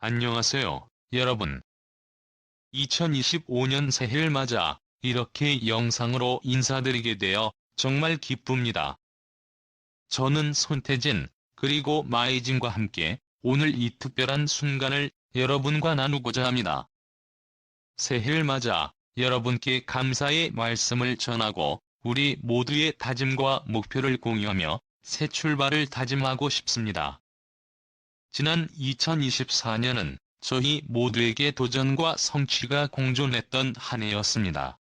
안녕하세요, 여러분. 2025년 새해를 맞아 이렇게 영상으로 인사드리게 되어 정말 기쁩니다. 저는 손태진, 그리고 마이진과 함께 오늘 이 특별한 순간을 여러분과 나누고자 합니다. 새해를 맞아 여러분께 감사의 말씀을 전하고 우리 모두의 다짐과 목표를 공유하며 새 출발을 다짐하고 싶습니다. 지난 2024년은 저희 모두에게 도전과 성취가 공존했던 한 해였습니다.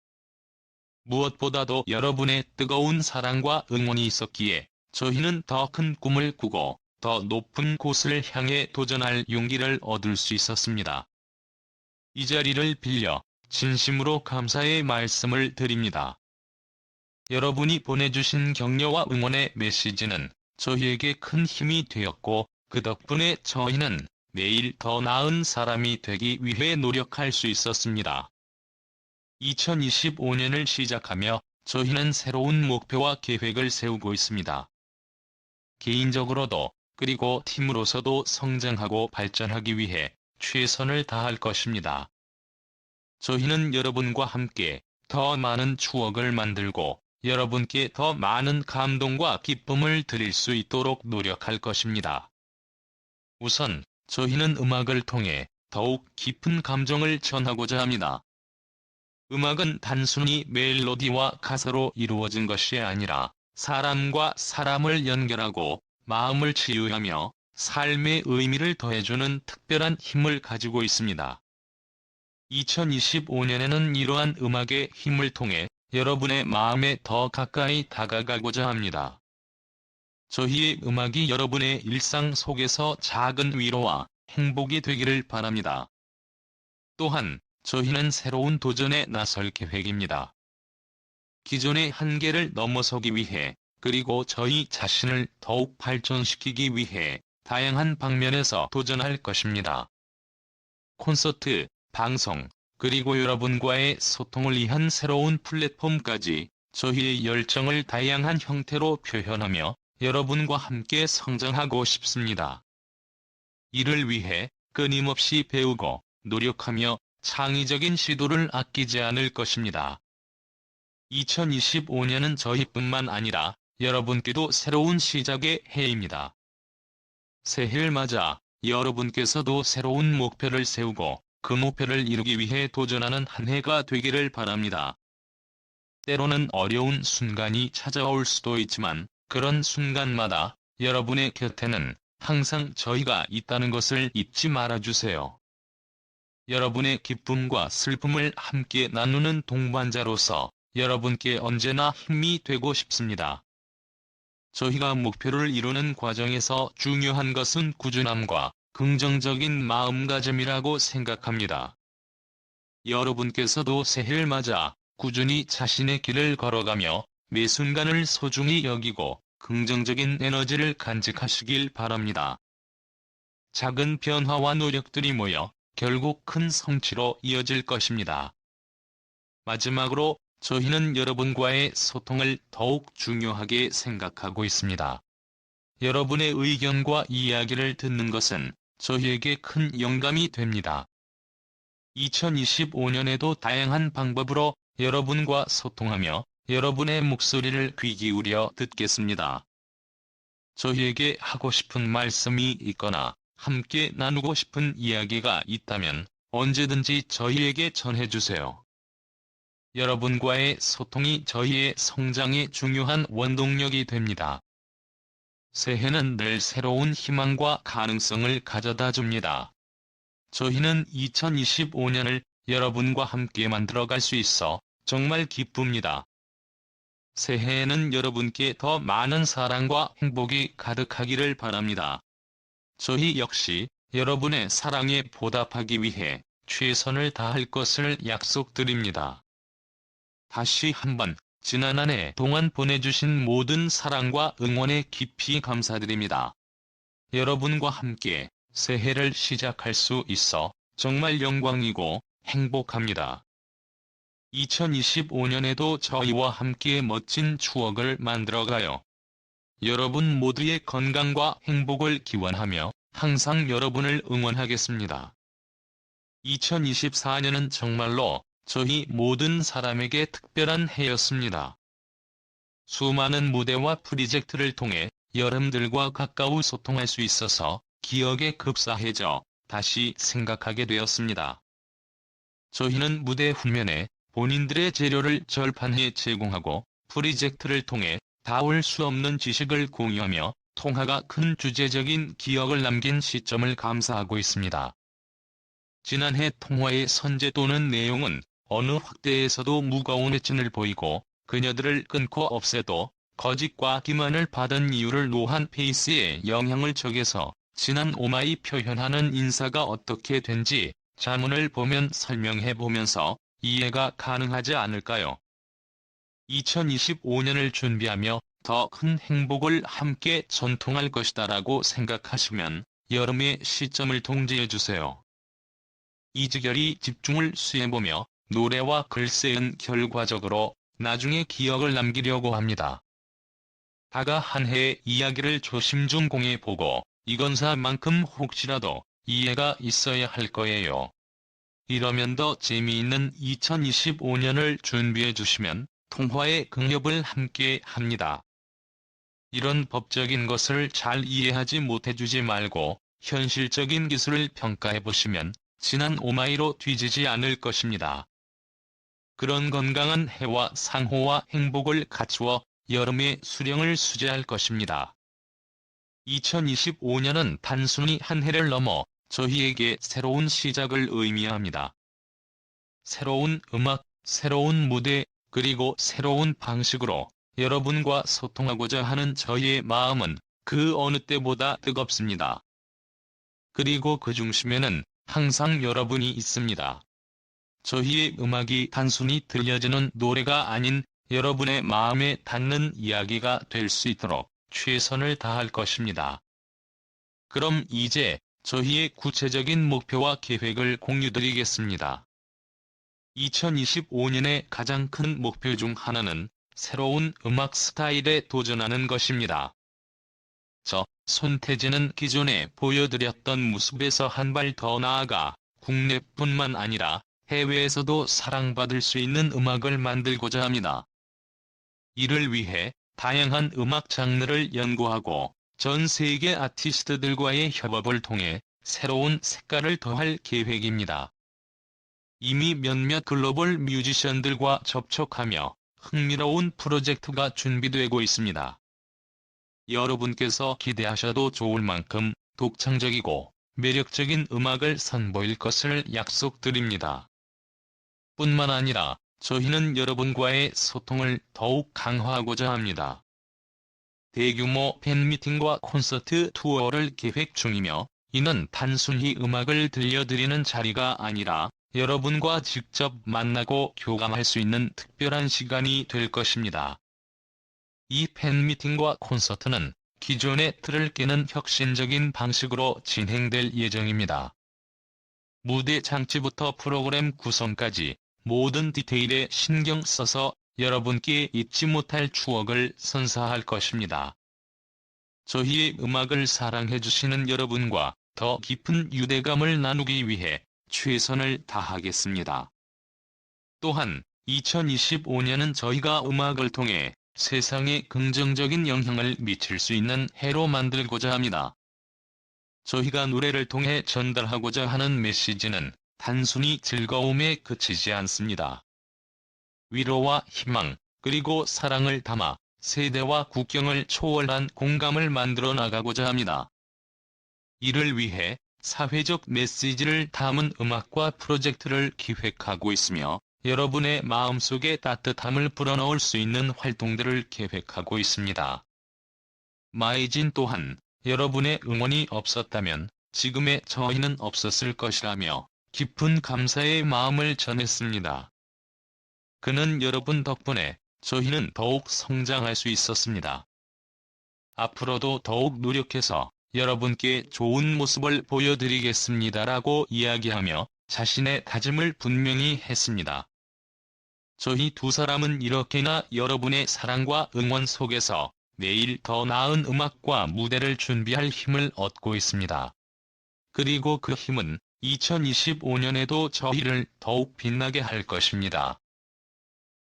무엇보다도 여러분의 뜨거운 사랑과 응원이 있었기에 저희는 더 큰 꿈을 꾸고 더 높은 곳을 향해 도전할 용기를 얻을 수 있었습니다. 이 자리를 빌려 진심으로 감사의 말씀을 드립니다. 여러분이 보내주신 격려와 응원의 메시지는 저희에게 큰 힘이 되었고 그 덕분에 저희는 매일 더 나은 사람이 되기 위해 노력할 수 있었습니다. 2025년을 시작하며 저희는 새로운 목표와 계획을 세우고 있습니다. 개인적으로도 그리고 팀으로서도 성장하고 발전하기 위해 최선을 다할 것입니다. 저희는 여러분과 함께 더 많은 추억을 만들고 여러분께 더 많은 감동과 기쁨을 드릴 수 있도록 노력할 것입니다. 우선 저희는 음악을 통해 더욱 깊은 감정을 전하고자 합니다. 음악은 단순히 멜로디와 가사로 이루어진 것이 아니라 사람과 사람을 연결하고 마음을 치유하며 삶의 의미를 더해주는 특별한 힘을 가지고 있습니다. 2025년에는 이러한 음악의 힘을 통해 여러분의 마음에 더 가까이 다가가고자 합니다. 저희의 음악이 여러분의 일상 속에서 작은 위로와 행복이 되기를 바랍니다. 또한 저희는 새로운 도전에 나설 계획입니다. 기존의 한계를 넘어서기 위해 그리고 저희 자신을 더욱 발전시키기 위해 다양한 방면에서 도전할 것입니다. 콘서트, 방송, 그리고 여러분과의 소통을 위한 새로운 플랫폼까지 저희의 열정을 다양한 형태로 표현하며 여러분과 함께 성장하고 싶습니다. 이를 위해 끊임없이 배우고 노력하며 창의적인 시도를 아끼지 않을 것입니다. 2025년은 저희뿐만 아니라 여러분께도 새로운 시작의 해입니다. 새해를 맞아 여러분께서도 새로운 목표를 세우고 그 목표를 이루기 위해 도전하는 한 해가 되기를 바랍니다. 때로는 어려운 순간이 찾아올 수도 있지만 그런 순간마다 여러분의 곁에는 항상 저희가 있다는 것을 잊지 말아주세요. 여러분의 기쁨과 슬픔을 함께 나누는 동반자로서 여러분께 언제나 힘이 되고 싶습니다. 저희가 목표를 이루는 과정에서 중요한 것은 꾸준함과 긍정적인 마음가짐이라고 생각합니다. 여러분께서도 새해를 맞아 꾸준히 자신의 길을 걸어가며 매 순간을 소중히 여기고 긍정적인 에너지를 간직하시길 바랍니다. 작은 변화와 노력들이 모여 결국 큰 성취로 이어질 것입니다. 마지막으로 저희는 여러분과의 소통을 더욱 중요하게 생각하고 있습니다. 여러분의 의견과 이야기를 듣는 것은 저희에게 큰 영감이 됩니다. 2025년에도 다양한 방법으로 여러분과 소통하며 여러분의 목소리를 귀 기울여 듣겠습니다. 저희에게 하고 싶은 말씀이 있거나 함께 나누고 싶은 이야기가 있다면 언제든지 저희에게 전해주세요. 여러분과의 소통이 저희의 성장에 중요한 원동력이 됩니다. 새해는 늘 새로운 희망과 가능성을 가져다 줍니다. 저희는 2025년을 여러분과 함께 만들어갈 수 있어 정말 기쁩니다. 새해에는 여러분께 더 많은 사랑과 행복이 가득하기를 바랍니다. 저희 역시 여러분의 사랑에 보답하기 위해 최선을 다할 것을 약속드립니다. 다시 한번 지난 한 해 동안 보내주신 모든 사랑과 응원에 깊이 감사드립니다. 여러분과 함께 새해를 시작할 수 있어 정말 영광이고 행복합니다. 2025년에도 저희와 함께 멋진 추억을 만들어가요. 여러분 모두의 건강과 행복을 기원하며 항상 여러분을 응원하겠습니다. 2024년은 정말로 저희 모든 사람에게 특별한 해였습니다. 수많은 무대와 프리젝트를 통해 여러분들과 가까우 소통할 수 있어서 기억에 급사해져 다시 생각하게 되었습니다. 저희는 무대 후면에 본인들의 재료를 절판해 제공하고 프리젝트를 통해 닿을 수 없는 지식을 공유하며 통화가 큰 주제적인 기억을 남긴 시점을 감사하고 있습니다. 지난해 통화의 선제 또는 내용은 어느 확대에서도 무거운 외진을 보이고 그녀들을 끊고 없애도 거짓과 기만을 받은 이유를 노한 페이스에 영향을 적여서 지난 오마이 표현하는 인사가 어떻게 된지 자문을 보면 설명해 보면서 이해가 가능하지 않을까요? 2025년을 준비하며 더 큰 행복을 함께 전통할 것이다 라고 생각하시면 여름의 시점을 동지해 주세요. 이즈결이 집중을 수행보며 노래와 글쓰는 결과적으로 나중에 기억을 남기려고 합니다. 다가 한 해의 이야기를 조심 좀 공해보고 이건사만큼 혹시라도 이해가 있어야 할 거예요. 이러면 더 재미있는 2025년을 준비해 주시면 통화의 긍협을 함께 합니다. 이런 법적인 것을 잘 이해하지 못해주지 말고 현실적인 기술을 평가해 보시면 지난 오마이로 뒤지지 않을 것입니다. 그런 건강한 해와 상호와 행복을 갖추어 여름의 수령을 수제할 것입니다. 2025년은 단순히 한 해를 넘어 저희에게 새로운 시작을 의미합니다. 새로운 음악, 새로운 무대, 그리고 새로운 방식으로 여러분과 소통하고자 하는 저희의 마음은 그 어느 때보다 뜨겁습니다. 그리고 그 중심에는 항상 여러분이 있습니다. 저희의 음악이 단순히 들려지는 노래가 아닌 여러분의 마음에 닿는 이야기가 될 수 있도록 최선을 다할 것입니다. 그럼 이제 저희의 구체적인 목표와 계획을 공유드리겠습니다. 2025년의 가장 큰 목표 중 하나는 새로운 음악 스타일에 도전하는 것입니다. 저, 손태진은 기존에 보여드렸던 모습에서 한 발 더 나아가 국내뿐만 아니라 해외에서도 사랑받을 수 있는 음악을 만들고자 합니다. 이를 위해 다양한 음악 장르를 연구하고 전 세계 아티스트들과의 협업을 통해 새로운 색깔을 더할 계획입니다. 이미 몇몇 글로벌 뮤지션들과 접촉하며 흥미로운 프로젝트가 준비되고 있습니다. 여러분께서 기대하셔도 좋을 만큼 독창적이고 매력적인 음악을 선보일 것을 약속드립니다. 뿐만 아니라 저희는 여러분과의 소통을 더욱 강화하고자 합니다. 대규모 팬미팅과 콘서트 투어를 계획 중이며 이는 단순히 음악을 들려드리는 자리가 아니라 여러분과 직접 만나고 교감할 수 있는 특별한 시간이 될 것입니다. 이 팬미팅과 콘서트는 기존의 틀을 깨는 혁신적인 방식으로 진행될 예정입니다. 무대 장치부터 프로그램 구성까지 모든 디테일에 신경 써서 여러분께 잊지 못할 추억을 선사할 것입니다. 저희의 음악을 사랑해주시는 여러분과 더 깊은 유대감을 나누기 위해 최선을 다하겠습니다. 또한 2025년은 저희가 음악을 통해 세상에 긍정적인 영향을 미칠 수 있는 해로 만들고자 합니다. 저희가 노래를 통해 전달하고자 하는 메시지는 단순히 즐거움에 그치지 않습니다. 위로와 희망, 그리고 사랑을 담아 세대와 국경을 초월한 공감을 만들어 나가고자 합니다. 이를 위해 사회적 메시지를 담은 음악과 프로젝트를 기획하고 있으며 여러분의 마음속에 따뜻함을 불어넣을 수 있는 활동들을 계획하고 있습니다. 마이진 또한 여러분의 응원이 없었다면 지금의 저희는 없었을 것이라며 깊은 감사의 마음을 전했습니다. 그는 여러분 덕분에 저희는 더욱 성장할 수 있었습니다. 앞으로도 더욱 노력해서 여러분께 좋은 모습을 보여드리겠습니다라고 이야기하며 자신의 다짐을 분명히 했습니다. 저희 두 사람은 이렇게나 여러분의 사랑과 응원 속에서 내일 더 나은 음악과 무대를 준비할 힘을 얻고 있습니다. 그리고 그 힘은 2025년에도 저희를 더욱 빛나게 할 것입니다.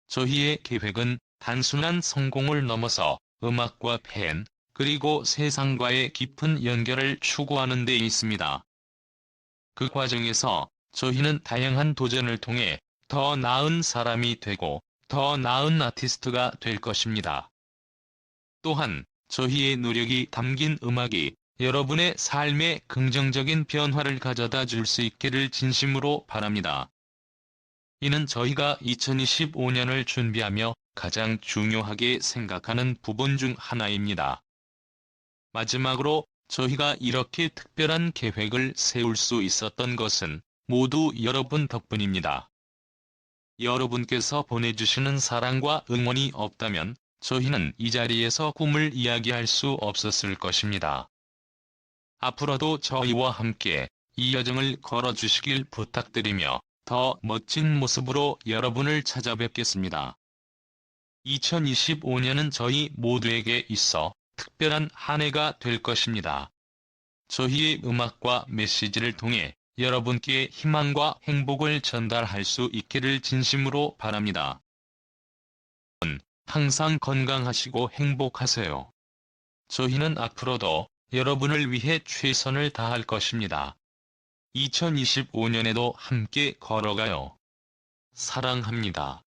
저희의 계획은 단순한 성공을 넘어서 음악과 팬, 그리고 세상과의 깊은 연결을 추구하는 데 있습니다. 그 과정에서 저희는 다양한 도전을 통해 더 나은 사람이 되고 더 나은 아티스트가 될 것입니다. 또한 저희의 노력이 담긴 음악이 여러분의 삶에 긍정적인 변화를 가져다 줄 수 있기를 진심으로 바랍니다. 이는 저희가 2025년을 준비하며 가장 중요하게 생각하는 부분 중 하나입니다. 마지막으로 저희가 이렇게 특별한 계획을 세울 수 있었던 것은 모두 여러분 덕분입니다. 여러분께서 보내주시는 사랑과 응원이 없다면 저희는 이 자리에서 꿈을 이야기할 수 없었을 것입니다. 앞으로도 저희와 함께 이 여정을 걸어주시길 부탁드리며 더 멋진 모습으로 여러분을 찾아뵙겠습니다. 2025년은 저희 모두에게 있어 특별한 한 해가 될 것입니다. 저희의 음악과 메시지를 통해 여러분께 희망과 행복을 전달할 수 있기를 진심으로 바랍니다. 항상 건강하시고 행복하세요. 저희는 앞으로도 여러분을 위해 최선을 다할 것입니다. 2025년에도 함께 걸어가요. 사랑합니다.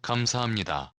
감사합니다.